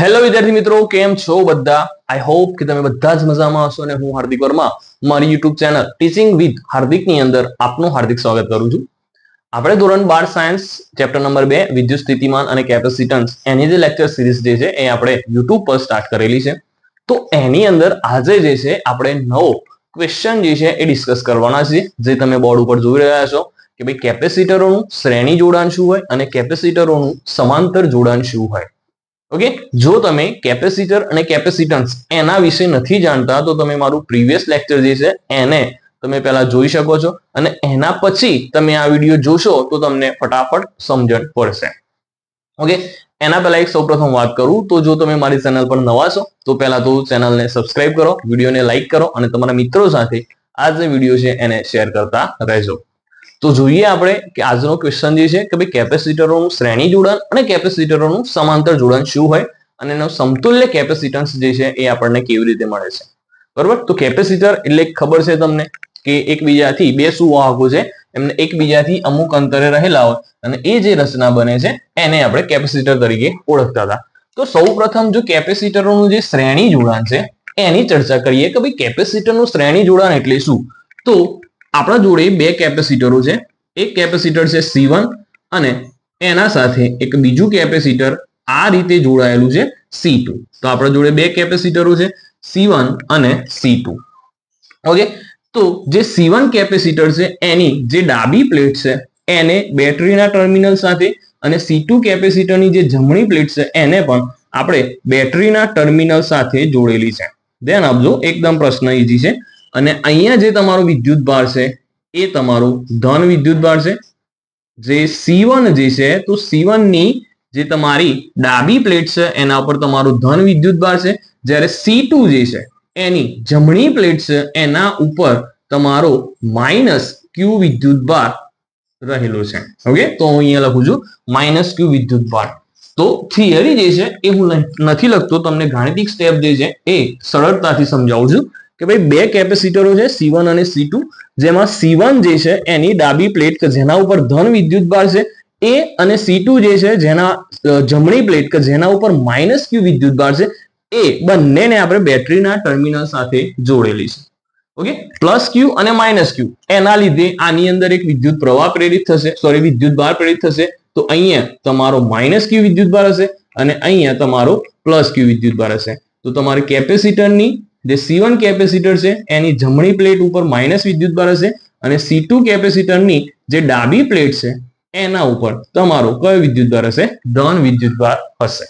Hello વિદ્યાર્થી મિત્રો, કેમ છો બધા? આઈ હોપ કે તમે બધા જ મજામાં હશો અને હું હાર્દિક વર્મા, મારી યુટ્યુબ ચેનલ ટીચિંગ વિથ હાર્દિકની અંદર આપનું હાર્દિક સ્વાગત કરું છું. આપણે ધોરણ બાર સાયન્સ ચેપ્ટર નંબર બે, વિદ્યુત સ્થિતિમાન અને કેપેસિટન્સ એની જે લેક્ચર સિરીઝ જે છે, એ આપણે યુટ્યુબ પર સ્ટાર્ટ કરેલી છે. તો એની અંદર આજે જે છે, આપણે નવો ક્વેશ્ચન જે છે, એ ડિસ્કસ કરવાના છે જે તમે બોર્ડ ઉપર જોઈ રહ્યા છો કે ભાઈ કેપેસિટરોનું શ્રેણી જોડાણ શું હોય અને કેપેસિટરોનું સમાંતર જોડાણ શું હોય. ઓકે જો તમે કેપેસિટર અને કેપેસિટન્સ એના વિશે નથી જાણતા, તો તમે મારું પ્રીવિયસ લેક્ચર જે છે, એને તમે પહેલા જોઈ શકો છો અને એના પછી તમે આ વીડિયો જોશો, તો તમને ફટાફટ સમજણ પડશે. ઓકે એના પહેલા એક સૌપ્રથમ વાત કરું, તો જો તમે મારી ચેનલ પર નવા છો, તો પહેલા તો ચેનલને સબસ્ક્રાઇબ કરો વિડીયોને લાઈક કરો અને તમારા મિત્રો સાથે આ જે વીડિયો છે, એને શેર કરતા રહેજો. તો જોઈએ આપણે કે આજનો ક્વેશ્ચન જે છે કે ભાઈ કેપેસિટરોનું શ્રેણી જોડાણ અને કેપેસિટરોનું સમાંતર જોડાણ શું હોય અને એનો સમતુલ્ય કેપેસિટન્સ જે છે એ આપણને કેવી રીતે મળે છે? બરોબર? તો કેપેસિટર એટલે ખબર છે તમને કે એકબીજાથી બે સુવાહકો છે, એમને એકબીજાથી અમુક અંતરે રહેલા હોય અને એ જે રચના બને છે એને આપણે કેપેસિટર તરીકે ઓળખતા હતા. તો સૌપ્રથમ જો કેપેસિટરોનું જે શ્રેણી જોડાણ છે, એની ચર્ચા કરીએ કે ભાઈ કેપેસિટરનું શ્રેણી જોડાણ એટલે શું? તો આપણા જોડે બે કેપેસિટરો છે. એક કેપેસિટર છે સી અને એના સાથે એક બીજું કેપેસિટર આ રીતે જોડાયેલું છે સી તો આપણા જોડે બે કેપેસિટરો છે સી અને સી ઓકે તો જે સી કેપેસિટર છે, એની જે ડાબી પ્લેટ છે, એને બેટરીના ટર્મિનલ સાથે અને C2 કેપેસિટરની જે જમણી પ્લેટ છે, એને પણ આપણે બેટરીના ટર્મિનલ સાથે જોડેલી છે. ધ્યાન આપજો, એકદમ પ્રશ્ન ઈઝી છે. અને અહીંયા જે તમારો વિદ્યુત ભાર છે, એ તમારું ધન વિદ્યુત ભાર છે. જે સી જે છે, તો સી ની જે તમારી ડાબી પ્લેટ છે, એના ઉપર તમારું ધન વિદ્યુત ભાર છે. જ્યારે સી જે છે, એની જમણી પ્લેટ છે, એના ઉપર તમારો માઇનસ ક્યુ વિદ્યુત ભાર રહેલો છે. ઓકે? તો હું અહીંયા લખું છું, માઇનસ ક્યુ વિદ્યુત ભાર. તો થિયરી જે છે, એ હું નથી લખતો, તમને ગાણિતિક સ્ટેપ જે છે, એ સરળતાથી સમજાવું છું. કે ભાઈ બે કેપેસિટરો છે C1 અને C2 જેમાં C1 જે છે એની ડાબી પ્લેટ કે જેના ઉપર ધન વિદ્યુત ભાર છે, એ અને C2 જે છે જેના જમણી પ્લેટ કે જેના ઉપર માઇનસ ક્યુ વિદ્યુત ભાર છે, એ બંનેને આપણે બેટરીના ટર્મિનલ સાથે જોડેલી છે. ઓકે? પ્લસ ક્યુ અને માઇનસ ક્યુ એના લીધે આની અંદર એક વિદ્યુત પ્રવાહ પ્રેરિત થશે સોરી વિદ્યુત ભાર પ્રેરિત થશે, તો અહીંયા તમારો માઇનસ ક્યુ વિદ્યુત ભાર હશે અને અહીંયા તમારો પ્લસ ક્યુ વિદ્યુત ભાર હશે. તો તમારે કેપેસિટરની જે C1 કેપેસિટર છે, એની જમણી પ્લેટ ઉપર માઇનસ વિદ્યુત ભાર હશે અને C2 કેપેસિટરની જે ડાબી પ્લેટ છે, એના ઉપર તમારો કયો વિદ્યુત ભાર હશે? ધન વિદ્યુત ભાર હશે.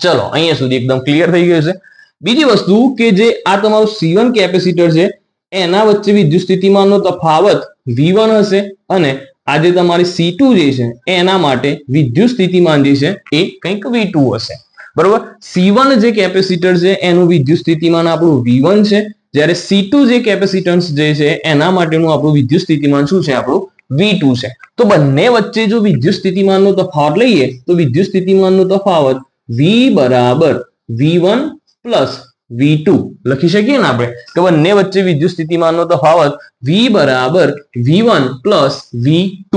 ચલો, અહીંયા સુધી એકદમ ક્લિયર થઈ ગયું છે. બીજી વસ્તુ કે જે આ તમારું C1 કેપેસિટર છે, એના વચ્ચે વિદ્યુત સ્થિતિમાનનો તફાવત V1 હશે અને આજે તમારી C2 જે છે, એના માટે વિદ્યુત સ્થિતિમાન જે છે, એ કંઈક V2 હશે. બરોબર? C1 જે કેપેસિટર છે, એનું વિદ્યુત સ્થિતિમાન આપણું V1 છે. જ્યારે C2 જે કેપેસિટન્સ જે છે, એના માટેનું આપણું વિદ્યુત સ્થિતિમાન શું છે? આપણું V2 છે. તો બંને વચ્ચે જો વિદ્યુત સ્થિતિમાનનો તફાવત લઈએ, તો વિદ્યુત સ્થિતિમાનનો તફાવત V બરાબર V1 પ્લસ V2 લખી શકીએ ને આપણે? કે બંને વચ્ચે વિદ્યુત સ્થિતિમાનનો તફાવત V બરાબર V1 પ્લસ V2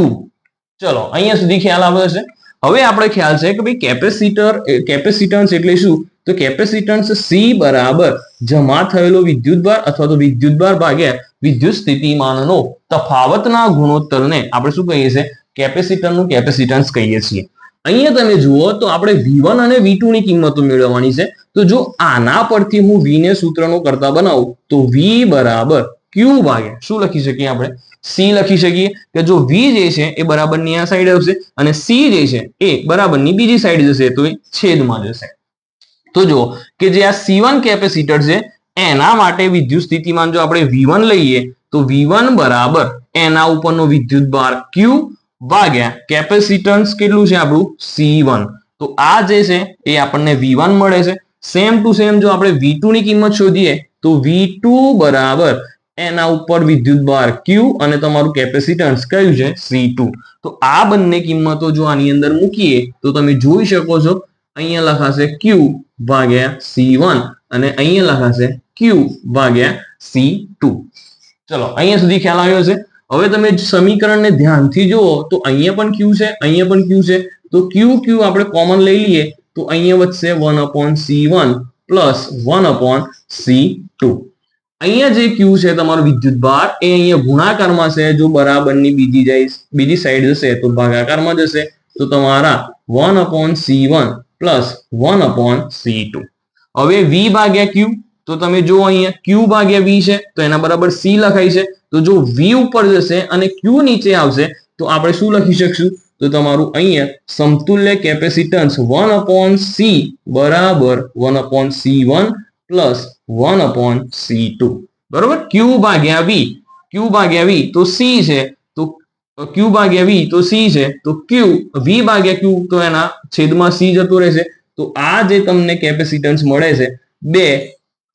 ચલો, અહીંયા સુધી ખ્યાલ આવે છે હવે આપણે ખ્યાલ છે કે ભાઈ કેપેસિટર કેપેસિટન્સ એટલે શું? તો કેપેસિટન્સ સી બરાબર જમા થયેલો વિદ્યુતભાર અથવા તો વિદ્યુતભાર ભાગ્યા વિદ્યુત સ્થિતિમાનનો તફાવતના ગુણોત્તરને આપણે શું કહીએ છીએ? કેપેસિટરનું કેપેસિટન્સ કહીએ છીએ. અહીંયા તમે જુઓ તો આપણે V1 અને V2 ની કિંમતો મેળવવાની છે. તો જો આના પરથી હું V ને સૂત્રનો કરતા બનાવું તો V બરાબર Q ભાગે. શું લખી શકીએ આપણે? સી લખી શકીએ કે જો વી જે છે એ બરાબરની આ સાઈડ આવશે અને સી જે છે એ બરાબરની બીજી સાઈડ જશે, તો એ છેદમાં જશે. તો જુઓ કે જે આ C1 કેપેસિટર છે, એના માટે વિદ્યુત સ્થિતિમાન જો આપણે V1 લઈએ, તો V1 બરાબર એના ઉપરનો વિદ્યુત ભાર ક્યુ ભાગ્યા કેપેસિટન્સ કેટલું છે આપણું? C1 તો આ જે છે એ આપણને V1 મળે છે. સેમ ટુ સેમ જો આપણે વી ની કિંમત શોધીએ, તો V2 બરાબર એના ઉપર વિદ્યુત ભાર ક્યુ અને તમારું કેપેસિટન્સ કયું છે? C2 તો આ બંને કિંમતો જો આની અંદર મૂકીએ, તો તમે જોઈ શકો છો, અહીંયા લખાશે ક્યુ ભાગ્યા C1 અને અહીંયા લખાશે ક્યુ ભાગ્યા C2 ચલો, અહીંયા સુધી ખ્યાલ આવ્યો છે. હવે તમે સમીકરણને ધ્યાનથી જુઓ, તો અહીંયા પણ ક્યુ છે, અહીંયા પણ ક્યુ છે. તો ક્યુ ક્યુ આપણે કોમન લઈ લઈએ, તો અહીંયા વધશે one upon C one plus one upon C two અહીંયા જે ક્યુ છે તમારો વિદ્યુત ભાર, એ અહીંયા ગુણાકારમાં છે, જો બરાબરની બીજી જાય, બીજી સાઈડ જશે, તો ભાગાકારમાં જશે, તો તમારા one upon C one plus one upon C two હવે વી ભાગ્યા ક્યુ તો તમે જો અહીંયા ક્યુ ભાગ્યા વી છે, તો એના બરાબર સી લખાય છે, તો જો વી ઉપર જશે અને ક્યુ નીચે આવશે, તો આપણે શું લખી શકશું? તો તમારું અહીંયા સમતુલ્ય કેપેસિટન્સ વન અપોન સી બરાબર one upon C one plus one upon C two બરોબર? ક્યુ ભાગ્યા વી ક્યુ ભાગ્યા વી તો સી છે. તો ક્યુ ભાગ્યા વી તો સી છે. તો ક્યુ વી ભાગ્યા ક્યુ તો એના છેદમાં સી જતો રહેશે. તો આ જે તમને કેપેસિટન્સ મળે છે, બે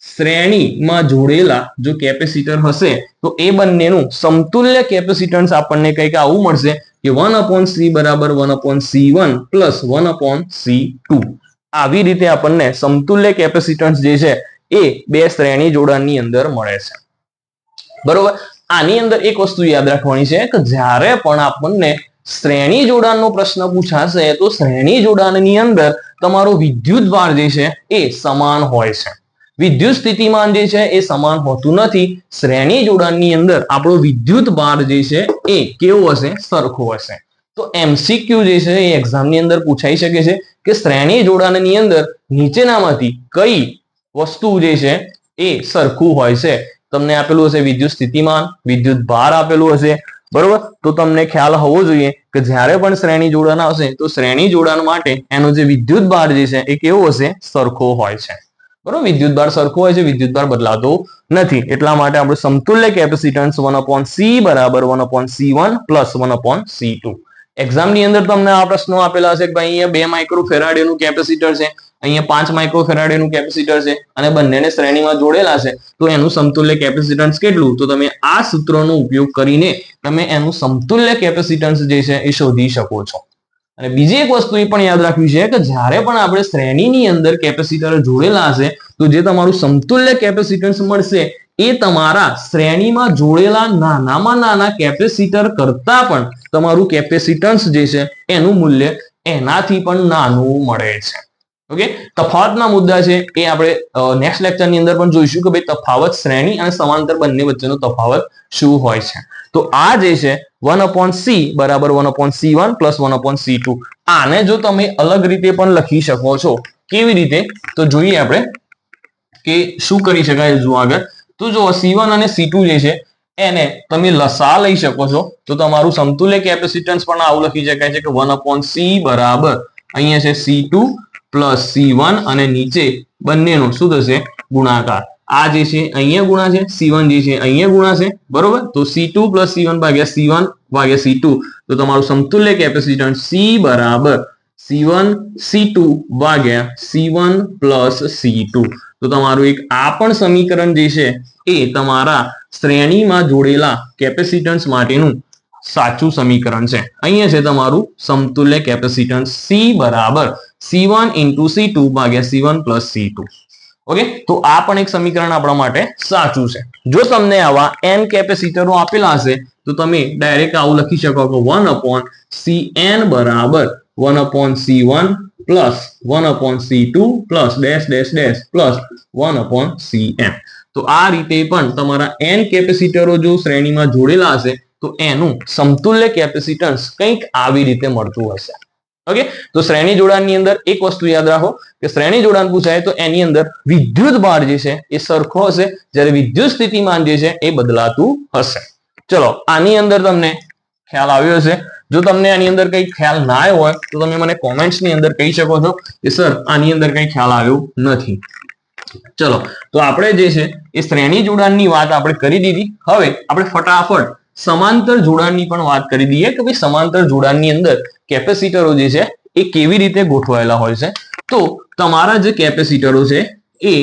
શ્રેણીમાં જોડેલા જો કેપેસિટર હશે, તો એ બંનેનું સમતુલ્ય કેપેસિટન્સ આપણને કંઈક આવું મળશે કે વન અપોન સી બરાબર one upon C one plus one upon C two આવી રીતે આપણને સમતુલ્ય કેપેસિટન્સ જે છે એ બે શ્રેણી જોડાણની અંદર મળે છે. બરોબર? આની અંદર એક વસ્તુ યાદ રાખવાની છે કે જ્યારે પણ આપણને શ્રેણી જોડાણનો પ્રશ્ન પૂછાશે, તો શ્રેણી જોડાણની અંદર તમારો વિદ્યુત ભાર જે છે એ સમાન હોય છે. વિદ્યુત સ્થિતિમાન જે છે એ સમાન હોતું નથી. શ્રેણી જોડાણની અંદર આપણો વિદ્યુત ભાર જે છે એ કેવો હશે? સરખો હશે. તો એમસીક્યુ જે છે એ એક્ઝામની અંદર પૂછાઈ શકે છે કે શ્રેણી જોડાણની અંદર નીચેનામાંથી કઈ વસ્તુ જે છે એ સરખું હોય છે. તમને આપેલું હશે વિદ્યુત સ્થિતિમાન, વિદ્યુત ભાર આપેલું હશે. બરોબર? તો તમને ખ્યાલ હોવો જોઈએ કે જ્યારે પણ શ્રેણી જોડાણ આવશે, તો શ્રેણી જોડાણ માટે એનો જે વિદ્યુત ભાર જે છે એ કેવો હશે? સરખો હોય છે. બરોબર? વિદ્યુત ભાર સરખો હોય છે, વિદ્યુત ભાર બદલાતો નથી. એટલા માટે આપણે સમતુલ્ય કેપેસિટન્સ વન અપોન સી બરાબર one upon C one plus one upon C two એક્ઝામની અંદર તમને આ પ્રશ્નો આપેલા હશે કે ભાઈ અહીંયા બે માઇક્રો ફેરાડેનું કેપેસિટર છે, અહીંયા પાંચ માઇક્રો ફેરાડેનું કેપેસિટર છે અને બંનેને શ્રેણીમાં જોડેલા છે. તો એનું સમતુલ્ય કેપેસિટન્સ કેટલું? તો તમે આ સૂત્રનો ઉપયોગ કરીને તમે એનું સમતુલ્ય કેપેસિટન્સ જે છે એ શોધી શકો છો. અને બીજી એક વસ્તુ એ પણ યાદ રાખવી છે કે જ્યારે પણ આપણે શ્રેણીની અંદર કેપેસિટર જોડેલા હશે તો જે તમારું સમતુલ્ય કેપેસિટન્સ મળશે એ તમારા શ્રેણીમાં જોડેલા નાનામાં નાના કેપેસિટર કરતા પણ તમારું કેપેસિટન્સ જે છે એનું મૂલ્ય એનાથી પણ નાનું મળે છે. ઓકે તફાવતના મુદ્દા છે, એ આપણે નેક્સ્ટ લેક્ચરની અંદર પણ જોઈશું કે ભાઈ તફાવત શ્રેણી અને સમાંતર બંને વચ્ચેનો તફાવત શું હોય છે. તો આ જે છે વન અપોન સી બરાબર one upon C one plus one upon C two આને જો તમે અલગ રીતે પણ લખી શકો છો, કેવી રીતે? તો જોઈએ આપણે કે શું કરી શકાય જો આગળ. તો જો C1 અને C2 જે છે, એને તમે લસા લઈ શકો છો. તો તમારું સમતુલ્ય કેપેસિટન્સ પણ આવું લખી શકાય છે કે વન અપોન સી બરાબર. અહીંયા છે C two plus C one અને નીચે બંનેનો શું થશે? ગુણાકાર. આ જે છે, અહીંયા ગુણા છે સી જે છે, અહીંયા ગુણા છે. બરોબર? તો C two plus C one ભાગ્યા સી વન ભાગ્યા સી તો તમારું સમતુલ્ય કેપેસિટન્સ સી બરાબર. સી વન સી ટુ ભાગ્યા C one plus C two તો તમારું એક આ પણ સમીકરણ જે છે એ તમારા શ્રેણીમાં જોડેલા કેપેસિટન્સ માટેનું સાચું સમીકરણ છે. અહીંયા છે તમારું સમતુલ્ય કેપેસિટન્સ સી બરાબર C one into C two ભાગ્યા C one plus C two okay તો આ પણ એક સમીકરણ આપણા માટે સાચું છે. જો તમને આવા એન કેપેસિટરો આપેલા હશે, તો તમે ડાયરેક્ટ આવું લખી શકો કે વન અપોન સી એન બરાબર one upon C one plus one upon C two plus dash dash dash plus one upon C એમ તો આ રીતે પણ તમારા એન કેપેસિટરો જો શ્રેણીમાં જોડેલા હશે, તો એનું સમતુલ્ય કેપેસિટન્સ કંઈક આવી રીતે મળતું હશે. ઓકે તો શ્રેણી જોડાણની અંદર એક વસ્તુ યાદ રાખો, કે શ્રેણી જોડાણ પૂછાય તો એની અંદર વિદ્યુત ભાર જે છે એ સરખો હશે, જ્યારે વિદ્યુત સ્થિતિમાન જે છે એ બદલાતું હશે. ચલો, આની અંદર તમને ખ્યાલ આવ્યો હશે. જો તમને આની અંદર કઈ ખ્યાલ ના આવ્યો હોય, તો તમે મને કોમેન્ટ્સની અંદર કહી શકો છો કે, સર, આની અંદર કઈ ખ્યાલ આવ્યો નથી. ચલો, તો આપણે જે છે, એ શ્રેણી જોડાણની વાત આપણે કરી દીધી. હવે આપણે ફટાફટ સમાંતર જોડાણની પણ વાત કરી દઈએ કે ભાઈ સમાંતર જોડાણની અંદર કેપેસિટરો જે છે, એ કેવી રીતે ગોઠવાયેલા હોય છે. તો તમારા જે કેપેસિટરો છે, એ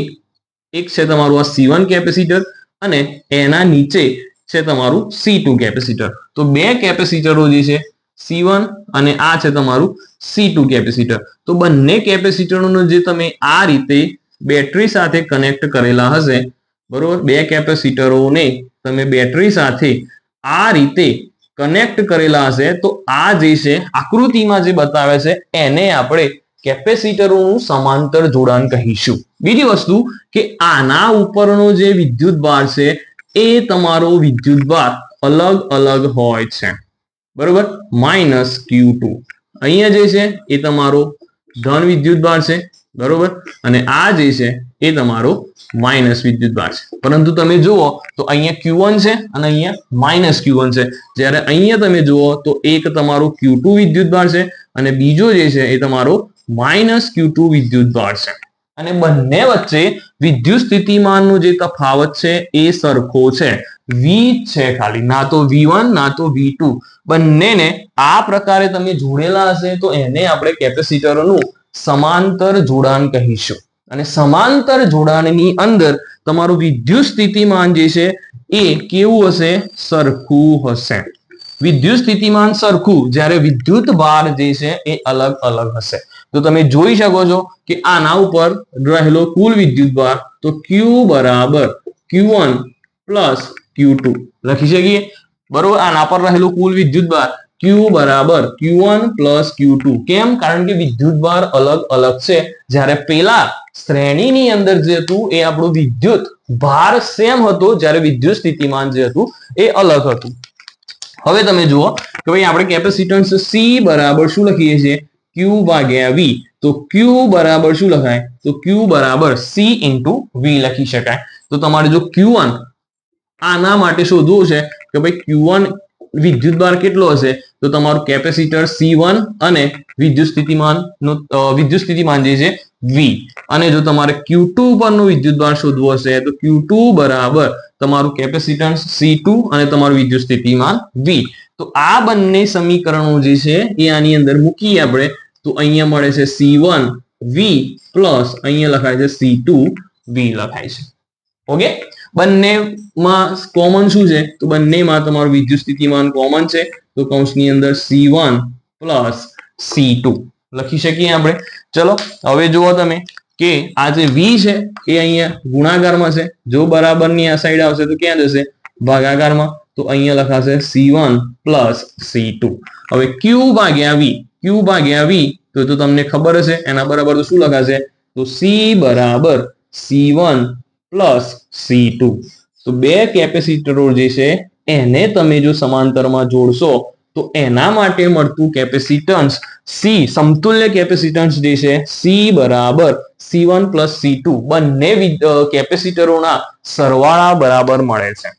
એક છે તમારું આ સી કેપેસિટર અને એના નીચે છે તમારું સી ટુ કેપેસિટર. તો બે કેપેસિટરો જે છે સી વન અને આ છે તમારું સી ટુ કેપેસિટર. તો બંને કેપેસિટરોનો જે તમે આ રીતે બેટરી સાથે કનેક્ટ કરેલા હશે, બરોબર? બે કેપેસિટરોને તમે બેટરી સાથે આ રીતે કનેક્ટ કરેલા હશે, તો આ જે છે, આકૃતિમાં જે બતાવે છે, એને આપણે કેપેસિટરોનું સમાંતર જોડાણ કહીશું. બીજી વસ્તુ કે આના ઉપરનો જે વિદ્યુત ભાર છે એ તમારો વિદ્યુત ભાર અલગ અલગ હોય છે. બરોબર? માઇનસ ક્યુ ટુ અહીંયા જે છે એ તમારો ધન વિદ્યુત ભાર છે. બરોબર? અને આ જે છે એ તમારો માઇનસ વિદ્યુત ભાર છે. પરંતુ તમે જુઓ તો અહીંયા Q1 છે અને અહીંયા માઇનસ Q1 છે. જ્યારે અહીંયા તમે જુઓ તો એક તમારો Q2 વિદ્યુત વિદ્યુતભાર છે અને બીજો જે છે એ તમારો માઇનસ Q2 વિદ્યુત વિદ્યુતભાર છે. અને બંને વચ્ચે વિદ્યુત સ્થિતિમાનનો જે તફાવત છે એ સરખો છે. V છે ખાલી, ના તો V1 ના તો V2 બંનેને આ પ્રકારે તમે જોડેલા હશે તો એને આપણે કેપેસિટરોનું સમાંતર જોડાણ કહીશું. અને સમાંતર જોડાણની અંદર તમારું વિદ્યુત સ્થિતિમાન જે છે એ કેવું હશે? સરખું હશે. વિદ્યુત સ્થિતિમાન સરખું, જ્યારે વિદ્યુત ભાર જે છે એ અલગ અલગ હશે. તો તમે જોઈ શકો છો કે આના ઉપર રહેલો કુલ વિદ્યુત ભાર તો ક્યુ બરાબર Q1 પ્લસ Q2 લખી શકીએ? બરોબર? આના પર રહેલું કુલ વિદ્યુત ક્યુ બરાબર બરાબર Q1 પ્લસ Q2 કેમ? કારણ કે વિદ્યુત ભાર અલગ અલગ છે. જ્યારે પેલા શ્રેણીની અંદર જે હતું, એ આપણું વિદ્યુત ભાર સેમ હતો. જ્યારે વિદ્યુત સ્થિતિમાન જે હતું, એ અલગ હતું. હવે તમે જુઓ કે ભાઈ આપણે કેપેસિટન્સ સી બરાબર શું લખીએ છીએ? Q ભાગ્યા વી તો ક્યુ બરાબર શું લખાય? તો ક્યુ બરાબર સી ઇન્ટુ વી લખી શકાય. તો તમારે જો Q1 આના માટે શોધવું છે કે ભાઈ Q1 વિદ્યુત બાર કેટલો હશે? તો તમારું કેપેસિટર સી વન અને વિદ્યુત સ્થિતિમાન વિદ્યુત સ્થિતિમાન જે છે વી અને જો તમારે Q2 પરનું વિદ્યુત બાર શોધવું હશે, તો Q2 બરાબર તમારું કેપેસિટન્સ C2 અને તમારું વિદ્યુત સ્થિતિમાન વી તો આ બંને સમીકરણો જે છે એ આની અંદર મૂકીએ આપણે. તો અહીંયા મળે છે સી વન વી પ્લસ અહીંયા લખાય છે સી ટુ વી લખાય છે. ઓકે બંનેમાં કોમન શું છે? તો બંનેમાં તમારું વિદ્યુત સ્થિતિમાન કોમન છે. તો કૌંસની અંદર C one plus C two લખી શકીએ આપણે. ચલો, હવે જુઓ તમે કે આ જે વી છે, એ અહીંયા ગુણાકારમાં છે. જો બરાબરની આ સાઈડ આવશે તો ક્યાં જશે? ભાગાકારમાં. તો અહીંયા લખાશે C1 પ્લસ સી ટુ હવે ક્યુ ભાગ્યા V. Q ભાગ્યા વી? તો તો તમને ખબર હશે. એના બરાબર તો શું લખાશે? તો સી બરાબર સી વન પ્લસ C2 તો બે કેપેસિટરો જે છે, એને તમે જો સમાંતરમાં જોડશો, તો એના માટે મળતું કેપેસિટન્સ સી, સમતુલ્ય કેપેસિટન્સ જે છે, સી બરાબર સી વન પ્લસ C2 બંને વિદ- કેપેસિટરોના સરવાળા બરાબર મળે છે.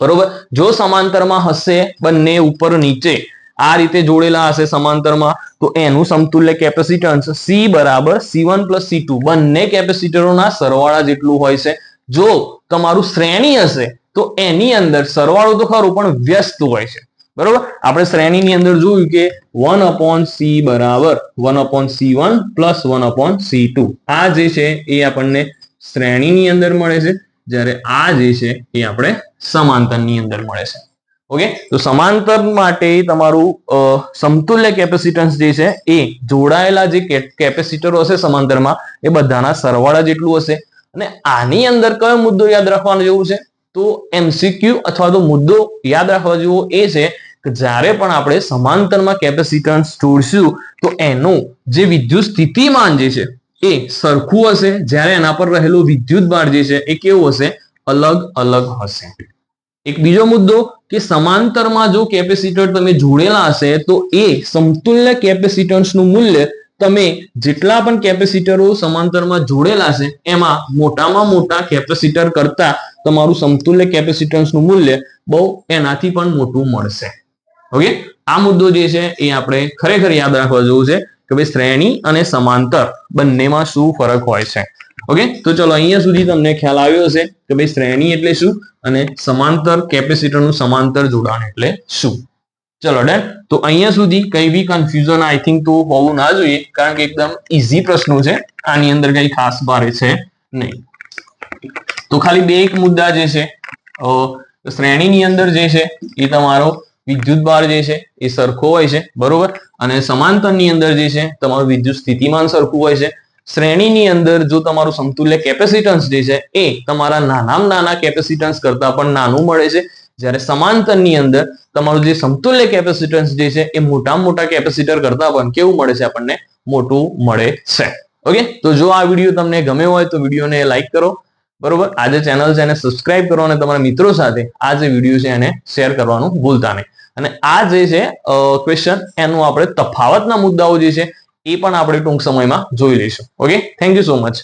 બરોબર? જો સમાંતરમાં હશે, બંને ઉપર નીચે આ રીતે જોડેલા હશે સમાંતરમાં, તો એનું સમતુલ્ય કેપેસિટન્સ સી બરાબર C one plus C two બંને કેપેસિટરોના સરવાળા જેટલું હોય છે. જો તમારું શ્રેણી હશે, તો એની અંદર સરવાળો તો ખરું, પણ વ્યસ્ત હોય છે. બરોબર? આપણે શ્રેણીની અંદર જોયું કે વન અપોન સી બરાબર one upon C one plus one upon C two આ જે છે, એ આપણને શ્રેણીની અંદર મળે છે. જ્યારે આ જે છે, એ આપણે સમાંતરની અંદર મળે છે. ઓકે તો સમાંતર માટે તમારું સમતુલ્ય કેપેસિટન્સ જે છે એ જોડાયેલા જે કેપેસિટરો હશે સમાંતરમાં, એ બધાના સરવાળા જેટલું હશે. અને આની અંદર કયો મુદ્દો યાદ રાખવાનો જેવું છે? તો એમસીક્યુ અથવા તો મુદ્દો યાદ રાખવા જેવો એ છે કે જ્યારે પણ આપણે સમાંતરમાં કેપેસિટન્સ જોડશું, તો એનું જે વિદ્યુત સ્થિતિમાન જે છે એ સરખું હશે. જ્યારે એના પર રહેલું વિદ્યુત ભાર જે છે એ કેવું હશે? અલગ અલગ હશે. એક બીજો મુદ્દો કે સમાંતરમાં જો કેપેસિટર તમે જોડેલા હશે, તો એ સમતુલ્ય કેપેસિટન્સનું મૂલ્ય તમે જેટલા પણ કેપેસિટરો સમાંતરમાં જોડેલા છે એમાં મોટામાં મોટા કેપેસિટર કરતા તમારું સમતુલ્ય કેપેસિટન્સનું મૂલ્ય બહુ એનાથી પણ મોટું મળશે. ઓકે આ મુદ્દો જે છે, એ આપણે ખરેખર યાદ રાખવા જેવું છે કે ભાઈ શ્રેણી અને સમાંતર બંનેમાં શું ફરક હોય છે? ઓકે તો ચલો અહીંયા સુધી તમને ખ્યાલ આવ્યો હશે કે ભાઈ શ્રેણી એટલે શું અને સમાંતર કેપેસિટરનું સમાંતર જોડાણ એટલે શું? ચલો ડન તો અહીંયા સુધી કઈ બી કન્ફ્યુઝન આઈ થિંક તો હોવું ના જોઈએ કારણ કે એકદમ ઈઝી પ્રશ્નો છે. આની અંદર કઈ ખાસ ભારે છે નહીં. તો ખાલી બે એક મુદ્દા જે છે શ્રેણીની અંદર જે છે, એ તમારો વિદ્યુત ભાર જે છે, એ સરખો હોય છે, બરોબર? અને સમાંતરની અંદર જે છે, તમારું વિદ્યુત સ્થિતિમાન સરખું હોય છે. શ્રેણીની અંદર જો તમારું સમતુલ્ય કેપેસિટન્સ જે છે એ તમારા નાનામાં નાના કેપેસિટન્સ કરતા પણ નાનું મળે છે. જ્યારે સમાંતરની અંદર તમારું જે સમતુલ્ય કેપેસિટન્સ જે છે એ મોટામાં મોટા કેપેસિટર કરતા પણ કેવું મળે છે આપણને? મોટું મળે છે. ઓકે તો જો આ વીડિયો તમને ગમ્યો હોય તો વિડીયોને લાઈક કરો. બરોબર? આ જે ચેનલ છે એને સબસ્ક્રાઇબ કરો અને તમારા મિત્રો સાથે આ જે વીડિયો છે એને શેર કરવાનું ભૂલતા નહીં. અને આ જે છે ક્વેશ્ચન એનું આપણે તફાવતના મુદ્દાઓ જે છે એ પણ આપણે ટૂંક સમયમાં જોઈ લઈશું. Okay thank you so much